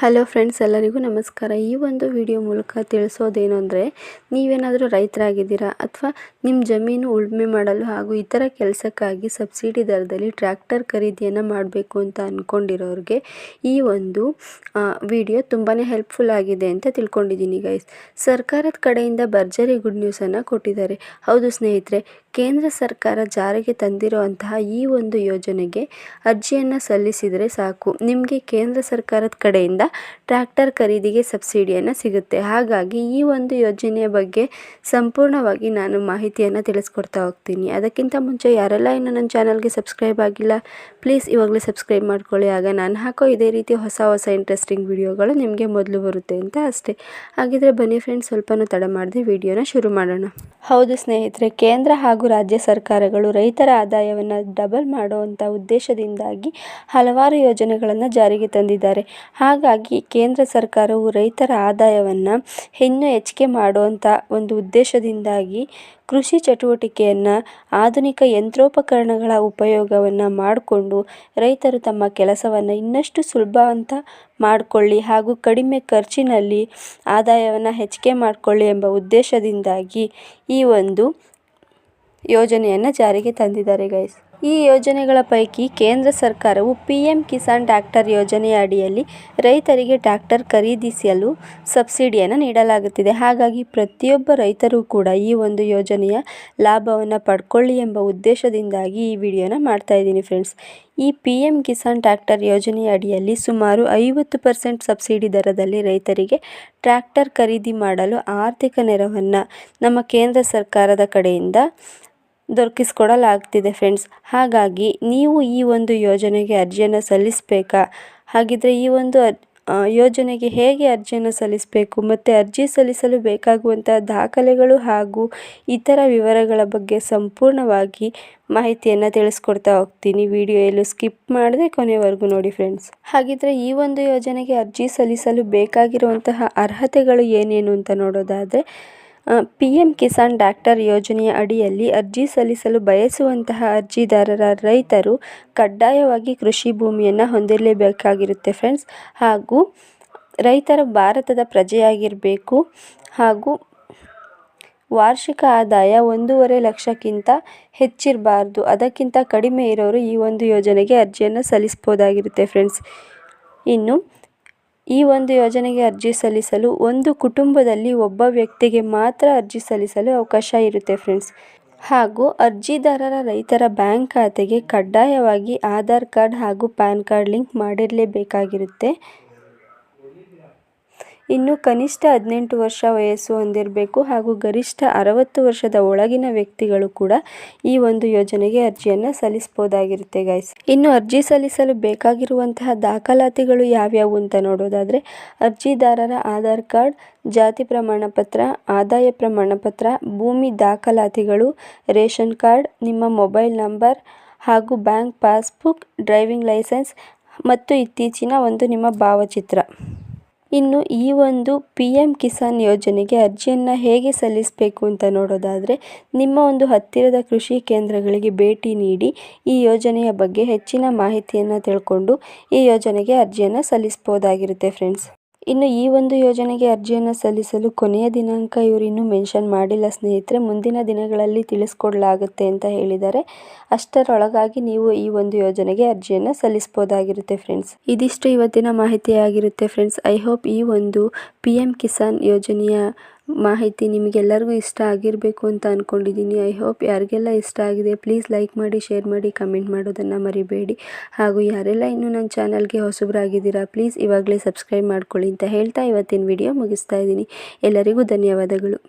Hello friends ಎಲ್ಲರಿಗೂ ನಮಸ್ಕಾರ. ಈ ಒಂದು ವಿಡಿಯೋ ಮೂಲಕ ತಿಳಿಸೋದೇನು ಅಂದರೆ, ನೀವೇನಾದರೂ ರೈತರಾಗಿದ್ದೀರಾ ಅಥವಾ ನಿಮ್ಮ ಜಮೀನು ಉಳುಮೆ ಮಾಡಲು ಹಾಗೂ ಇತರ ಕೆಲಸಕ್ಕಾಗಿ ಸಬ್ಸಿಡಿ ದರದಲ್ಲಿ ಟ್ರ್ಯಾಕ್ಟರ್ ಖರೀದಿಯನ್ನು ಮಾಡಬೇಕು ಅಂತ ಅಂದ್ಕೊಂಡಿರೋರಿಗೆ ಈ ಒಂದು ವಿಡಿಯೋ ತುಂಬಾ ಹೆಲ್ಪ್ಫುಲ್ ಆಗಿದೆ ಅಂತ ತಿಳ್ಕೊಂಡಿದ್ದೀನಿ ಗೈಸ್ ಸರ್ಕಾರದ ಕಡೆಯಿಂದ ಭರ್ಜರಿ ಗುಡ್ ನ್ಯೂಸನ್ನು ಕೊಟ್ಟಿದ್ದಾರೆ. ಹೌದು ಸ್ನೇಹಿತರೆ, ಕೇಂದ್ರ ಸರ್ಕಾರ ಜಾರಿಗೆ ತಂದಿರುವಂತಹ ಈ ಒಂದು ಯೋಜನೆಗೆ ಅರ್ಜಿಯನ್ನು ಸಲ್ಲಿಸಿದರೆ ಸಾಕು. ನಿಮಗೆ ಕೇಂದ್ರ ಸರ್ಕಾರದ ಕಡೆಯಿಂದ ಟ್ರ್ಯಾಕ್ಟರ್ ಖರೀದಿಗೆ ಸಬ್ಸಿಡಿಯನ್ನು ಸಿಗುತ್ತೆ. ಹಾಗಾಗಿ ಈ ಒಂದು ಯೋಜನೆಯ ಬಗ್ಗೆ ಸಂಪೂರ್ಣವಾಗಿ ನಾನು ಮಾಹಿತಿಯನ್ನು ತಿಳಿಸ್ಕೊಡ್ತಾ ಹೋಗ್ತೀನಿ. ಅದಕ್ಕಿಂತ ಮುಂಚೆ ಯಾರೆಲ್ಲ ಇನ್ನೂ ನನ್ನ ಚಾನಲ್ಗೆ ಸಬ್ಸ್ಕ್ರೈಬ್ ಆಗಿಲ್ಲ, ಪ್ಲೀಸ್ ಇವಾಗಲೇ ಸಬ್ಸ್ಕ್ರೈಬ್ ಮಾಡ್ಕೊಳ್ಳಿ. ಆಗ ನಾನು ಹಾಕೋ ಇದೇ ರೀತಿ ಹೊಸ ಹೊಸ ಇಂಟ್ರೆಸ್ಟಿಂಗ್ ವಿಡಿಯೋಗಳು ನಿಮಗೆ ಮೊದಲು ಬರುತ್ತೆ ಅಂತ ಅಷ್ಟೇ. ಹಾಗಿದ್ರೆ ಬನ್ನಿ ಫ್ರೆಂಡ್ಸ್ ಸ್ವಲ್ಪನೂ ತಡ ಮಾಡಿದೆ ವಿಡಿಯೋನ ಶುರು ಮಾಡೋಣ. ಹೌದು ಸ್ನೇಹಿತರೆ, ಕೇಂದ್ರ ಹಾಗೂ ರಾಜ್ಯ ಸರ್ಕಾರಗಳು ರೈತರ ಆದಾಯವನ್ನು ಡಬಲ್ ಮಾಡುವಂಥ ಉದ್ದೇಶದಿಂದಾಗಿ ಹಲವಾರು ಯೋಜನೆಗಳನ್ನು ಜಾರಿಗೆ ತಂದಿದ್ದಾರೆ. ಹಾಗಾಗಿ ಕೇಂದ್ರ ಸರ್ಕಾರವು ರೈತರ ಆದಾಯವನ್ನು ಇನ್ನೂ ಹೆಚ್ಚಿಗೆ ಮಾಡುವಂಥ ಒಂದು ಉದ್ದೇಶದಿಂದಾಗಿ ಕೃಷಿ ಚಟುವಟಿಕೆಯನ್ನು ಆಧುನಿಕ ಯಂತ್ರೋಪಕರಣಗಳ ಉಪಯೋಗವನ್ನು ಮಾಡಿಕೊಂಡು ರೈತರು ತಮ್ಮ ಕೆಲಸವನ್ನು ಇನ್ನಷ್ಟು ಸುಲಭ ಅಂತ ಮಾಡಿಕೊಳ್ಳಿ ಹಾಗೂ ಕಡಿಮೆ ಖರ್ಚಿನಲ್ಲಿ ಆದಾಯವನ್ನು ಹೆಚ್ಚಿಗೆ ಮಾಡಿಕೊಳ್ಳಿ ಎಂಬ ಉದ್ದೇಶದಿಂದಾಗಿ ಈ ಒಂದು ಯೋಜನೆಯನ್ನು ಜಾರಿಗೆ ತಂದಿದ್ದಾರೆ ಗೈಸ್ ಈ ಯೋಜನೆಗಳ ಪೈಕಿ ಕೇಂದ್ರ ಸರ್ಕಾರವು ಪಿಎಂ ಕಿಸಾನ್ ಟ್ರ್ಯಾಕ್ಟರ್ ಯೋಜನೆಯ ಅಡಿಯಲ್ಲಿ ರೈತರಿಗೆ ಟ್ರ್ಯಾಕ್ಟರ್ ಖರೀದಿಸಲು ಸಬ್ಸಿಡಿಯನ್ನು ನೀಡಲಾಗುತ್ತಿದೆ. ಹಾಗಾಗಿ ಪ್ರತಿಯೊಬ್ಬ ರೈತರೂ ಕೂಡ ಈ ಒಂದು ಯೋಜನೆಯ ಲಾಭವನ್ನು ಪಡ್ಕೊಳ್ಳಿ ಎಂಬ ಉದ್ದೇಶದಿಂದಾಗಿ ಈ ವಿಡಿಯೋನ ಮಾಡ್ತಾ ಇದ್ದೀನಿ ಫ್ರೆಂಡ್ಸ್. ಈ ಪಿ ಎಂ ಕಿಸಾನ್ ಟ್ರ್ಯಾಕ್ಟರ್ ಯೋಜನೆಯ ಅಡಿಯಲ್ಲಿ ಸುಮಾರು ಐವತ್ತು ಪರ್ಸೆಂಟ್ ಸಬ್ಸಿಡಿ ದರದಲ್ಲಿ ರೈತರಿಗೆ ಟ್ರ್ಯಾಕ್ಟರ್ ಖರೀದಿ ಮಾಡಲು ಆರ್ಥಿಕ ನೆರವನ್ನು ನಮ್ಮ ಕೇಂದ್ರ ಸರ್ಕಾರದ ಕಡೆಯಿಂದ ದೊರಕಿಸ್ಕೊಡಲಾಗ್ತಿದೆ ಫ್ರೆಂಡ್ಸ್ ಹಾಗಾಗಿ ನೀವು ಈ ಒಂದು ಯೋಜನೆಗೆ ಅರ್ಜಿಯನ್ನು ಸಲ್ಲಿಸಬೇಕಾ? ಹಾಗಿದ್ದರೆ ಈ ಒಂದು ಯೋಜನೆಗೆ ಹೇಗೆ ಅರ್ಜಿಯನ್ನು ಸಲ್ಲಿಸಬೇಕು? ಮತ್ತು ಅರ್ಜಿ ಸಲ್ಲಿಸಲು ಬೇಕಾಗುವಂಥ ದಾಖಲೆಗಳು ಹಾಗೂ ಇತರ ವಿವರಗಳ ಬಗ್ಗೆ ಸಂಪೂರ್ಣವಾಗಿ ಮಾಹಿತಿಯನ್ನು ತಿಳಿಸ್ಕೊಡ್ತಾ ಹೋಗ್ತೀನಿ. ವಿಡಿಯೋ ಎಲ್ಲೂ ಸ್ಕಿಪ್ ಮಾಡದೆ ಕೊನೆವರೆಗೂ ನೋಡಿ ಫ್ರೆಂಡ್ಸ್ ಹಾಗಿದ್ರೆ ಈ ಒಂದು ಯೋಜನೆಗೆ ಅರ್ಜಿ ಸಲ್ಲಿಸಲು ಬೇಕಾಗಿರುವಂತಹ ಅರ್ಹತೆಗಳು ಏನೇನು ಅಂತ ನೋಡೋದಾದರೆ ಪಿ ಎಂ ಕಿಸಾನ್ ಡಾಕ್ಟರ್ ಯೋಜನೆಯ ಅಡಿಯಲ್ಲಿ ಅರ್ಜಿ ಸಲ್ಲಿಸಲು ಬಯಸುವಂತಹ ಅರ್ಜಿದಾರರ ರೈತರು ಕಡ್ಡಾಯವಾಗಿ ಕೃಷಿ ಭೂಮಿಯನ್ನು ಹೊಂದಿರಲೇಬೇಕಾಗಿರುತ್ತೆ ಫ್ರೆಂಡ್ಸ್ ಹಾಗೂ ರೈತರ ಭಾರತದ ಪ್ರಜೆಯಾಗಿರಬೇಕು. ಹಾಗೂ ವಾರ್ಷಿಕ ಆದಾಯ ಒಂದೂವರೆ ಲಕ್ಷಕ್ಕಿಂತ ಹೆಚ್ಚಿರಬಾರ್ದು. ಅದಕ್ಕಿಂತ ಕಡಿಮೆ ಇರೋರು ಈ ಒಂದು ಯೋಜನೆಗೆ ಅರ್ಜಿಯನ್ನು ಸಲ್ಲಿಸ್ಬೋದಾಗಿರುತ್ತೆ ಫ್ರೆಂಡ್ಸ್ ಇನ್ನು ಈ ಒಂದು ಯೋಜನೆಗೆ ಅರ್ಜಿ ಸಲ್ಲಿಸಲು ಒಂದು ಕುಟುಂಬದಲ್ಲಿ ಒಬ್ಬ ವ್ಯಕ್ತಿಗೆ ಮಾತ್ರ ಅರ್ಜಿ ಸಲ್ಲಿಸಲು ಅವಕಾಶ ಇರುತ್ತೆ ಫ್ರೆಂಡ್ಸ್. ಹಾಗೂ ಅರ್ಜಿದಾರರ ರೈತರ ಬ್ಯಾಂಕ್ ಖಾತೆಗೆ ಕಡ್ಡಾಯವಾಗಿ ಆಧಾರ್ ಕಾರ್ಡ್ ಹಾಗೂ ಪ್ಯಾನ್ ಕಾರ್ಡ್ ಲಿಂಕ್ ಮಾಡಿರಲೇಬೇಕಾಗಿರುತ್ತೆ. ಇನ್ನು ಕನಿಷ್ಠ ಹದಿನೆಂಟು ವರ್ಷ ವಯಸ್ಸು ಹೊಂದಿರಬೇಕು ಹಾಗೂ ಗರಿಷ್ಠ ಅರವತ್ತು ವರ್ಷದ ಒಳಗಿನ ವ್ಯಕ್ತಿಗಳು ಕೂಡ ಈ ಒಂದು ಯೋಜನೆಗೆ ಅರ್ಜಿಯನ್ನು ಸಲ್ಲಿಸ್ಬೋದಾಗಿರುತ್ತೆ ಗೈಸ್ ಇನ್ನು ಅರ್ಜಿ ಸಲ್ಲಿಸಲು ಬೇಕಾಗಿರುವಂತಹ ದಾಖಲಾತಿಗಳು ಯಾವ್ಯಾವು ಅಂತ ನೋಡೋದಾದರೆ, ಅರ್ಜಿದಾರರ ಆಧಾರ್ ಕಾರ್ಡ್, ಜಾತಿ ಪ್ರಮಾಣ ಪತ್ರ, ಆದಾಯ ಪ್ರಮಾಣ ಪತ್ರ, ಭೂಮಿ ದಾಖಲಾತಿಗಳು, ರೇಷನ್ ಕಾರ್ಡ್, ನಿಮ್ಮ ಮೊಬೈಲ್ ನಂಬರ್ ಹಾಗೂ ಬ್ಯಾಂಕ್ ಪಾಸ್ಬುಕ್, ಡ್ರೈವಿಂಗ್ ಲೈಸೆನ್ಸ್ ಮತ್ತು ಇತ್ತೀಚಿನ ಒಂದು ನಿಮ್ಮ ಭಾವಚಿತ್ರ. ಇನ್ನು ಈ ಒಂದು ಪಿ ಎಂ ಕಿಸಾನ್ ಯೋಜನೆಗೆ ಅರ್ಜಿಯನ್ನು ಹೇಗೆ ಸಲ್ಲಿಸಬೇಕು ಅಂತ ನೋಡೋದಾದರೆ, ನಿಮ್ಮ ಒಂದು ಹತ್ತಿರದ ಕೃಷಿ ಕೇಂದ್ರಗಳಿಗೆ ಭೇಟಿ ನೀಡಿ ಈ ಯೋಜನೆಯ ಬಗ್ಗೆ ಹೆಚ್ಚಿನ ಮಾಹಿತಿಯನ್ನು ತಿಳ್ಕೊಂಡು ಈ ಯೋಜನೆಗೆ ಅರ್ಜಿಯನ್ನು ಸಲ್ಲಿಸ್ಬೋದಾಗಿರುತ್ತೆ ಫ್ರೆಂಡ್ಸ್ ಇನ್ನು ಈ ಒಂದು ಯೋಜನೆಗೆ ಅರ್ಜಿಯನ್ನು ಸಲ್ಲಿಸಲು ಕೊನೆಯ ದಿನಾಂಕ ಇವರು ಇನ್ನೂ ಮೆನ್ಷನ್ ಮಾಡಿಲ್ಲ. ಸ್ನೇಹಿತರೆ, ಮುಂದಿನ ದಿನಗಳಲ್ಲಿ ತಿಳಿಸ್ಕೊಡ್ಲಾಗುತ್ತೆ ಅಂತ ಹೇಳಿದ್ದಾರೆ. ಅಷ್ಟರೊಳಗಾಗಿ ನೀವು ಈ ಒಂದು ಯೋಜನೆಗೆ ಅರ್ಜಿಯನ್ನು ಸಲ್ಲಿಸ್ಬೋದಾಗಿರುತ್ತೆ ಫ್ರೆಂಡ್ಸ್ ಇದಿಷ್ಟು ಇವತ್ತಿನ ಮಾಹಿತಿಯಾಗಿರುತ್ತೆ ಫ್ರೆಂಡ್ಸ್ ಐ ಹೋಪ್ ಈ ಒಂದು ಪಿ ಎಂ ಕಿಸಾನ್ ಯೋಜನೆಯ ಮಾಹಿತಿ ನಿಮಗೆಲ್ಲರಿಗೂ ಇಷ್ಟ ಆಗಿರಬೇಕು ಅಂತ ಅಂದ್ಕೊಂಡಿದ್ದೀನಿ ಐ ಹೋಪ್ ಯಾರಿಗೆಲ್ಲ ಇಷ್ಟ ಆಗಿದೆ ಪ್ಲೀಸ್ ಲೈಕ್ ಮಾಡಿ ಶೇರ್ ಮಾಡಿ ಕಮೆಂಟ್ ಮಾಡೋದನ್ನು ಮರಿಬೇಡಿ. ಹಾಗೂ ಯಾರೆಲ್ಲ ಇನ್ನೂ ನನ್ನ ಚಾನಲ್ಗೆ ಹೊಸಬರಾಗಿದ್ದೀರಾ ಪ್ಲೀಸ್ ಇವಾಗಲೇ ಸಬ್ಸ್ಕ್ರೈಬ್ ಮಾಡ್ಕೊಳ್ಳಿ ಅಂತ ಹೇಳ್ತಾ ಇವತ್ತಿನ ವಿಡಿಯೋ ಮುಗಿಸ್ತಾ ಇದ್ದೀನಿ. ಎಲ್ಲರಿಗೂ ಧನ್ಯವಾದಗಳು.